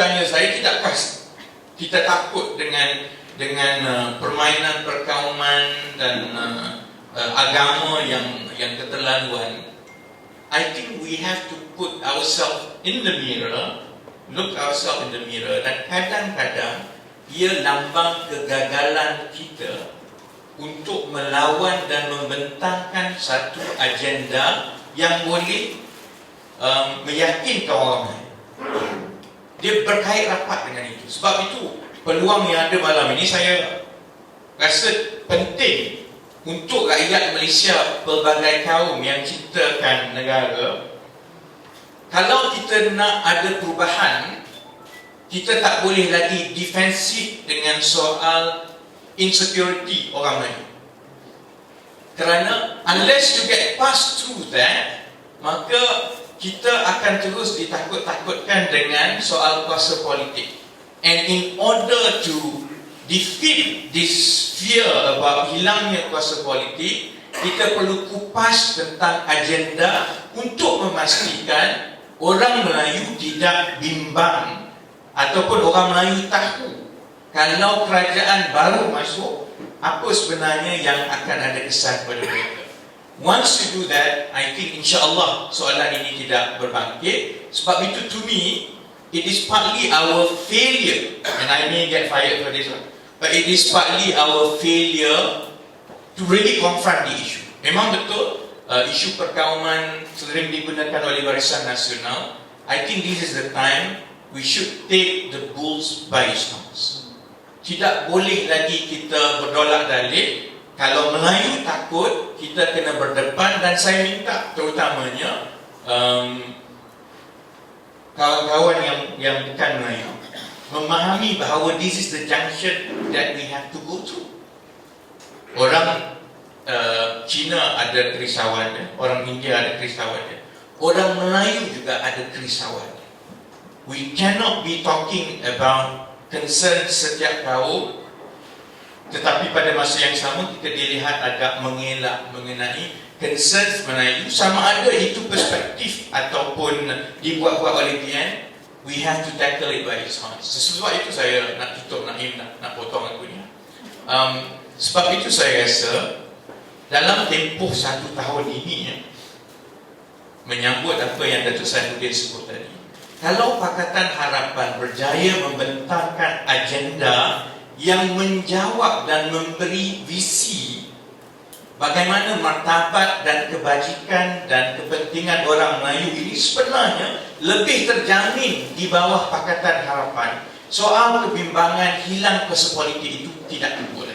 tanya saya tidakkah kita takut dengan dengan uh, permainan perkauman dan uh, uh, agama yang yang keterlaluan I think we have to put ourselves in the mirror look ourselves in the mirror dan kadang-kadang ia lambang kegagalan kita untuk melawan dan membentangkan satu agenda yang boleh um, meyakinkan orang lain. Dia berkait rapat dengan itu. Sebab itu peluang yang ada malam ini saya rasa penting untuk rakyat Malaysia pelbagai kaum yang ciptakan negara kalau kita nak ada perubahan kita tak boleh lagi defensif dengan soal insecurity orang lain. Kerana unless you get past through that, maka kita akan terus ditakut-takutkan dengan soal kuasa politik. And in order to defeat this fear about hilangnya kuasa politik, kita perlu kupas tentang agenda untuk memastikan orang Melayu tidak bimbang ataupun orang Melayu tahu kalau kerajaan baru masuk apa sebenarnya yang akan ada kesan pada mereka once you do that I think insyaAllah soalan ini tidak berbangkit. Sebab itu to me it is partly our failure. And I may get fired for this one. But it is partly our failure to really confront the issue. Memang betul uh, isu perkauman sering digunakan oleh Barisan Nasional. I think this is the time we should take the bulls by its horns. Tidak boleh lagi kita berdolak dalih kalau Melayu takut kita kena berdepan dan saya minta terutamanya um, kawan-kawan yang yang bukan Melayu memahami bahawa this is the junction that we have to go through. Orang uh, Cina ada kerisauan orang India ada kerisauan orang Melayu juga ada kerisauan we cannot be talking about concern setiap kaum tetapi pada masa yang sama kita dilihat agak mengelak mengenai concern Melayu sama ada itu perspektif ataupun dibuat-buat oleh PN we have to tackle it by its heart sebab itu saya nak tutup Naim nak, nak potong aku ni. Um, sebab itu saya rasa dalam tempoh satu tahun ini ya, menyambut apa yang Datuk Saifuddin sebut tadi kalau Pakatan Harapan berjaya membentangkan agenda yang menjawab dan memberi visi bagaimana martabat dan kebajikan dan kepentingan orang Melayu ini sebenarnya lebih terjamin di bawah Pakatan Harapan. Soal kebimbangan hilang kuasa politik itu tidak lagi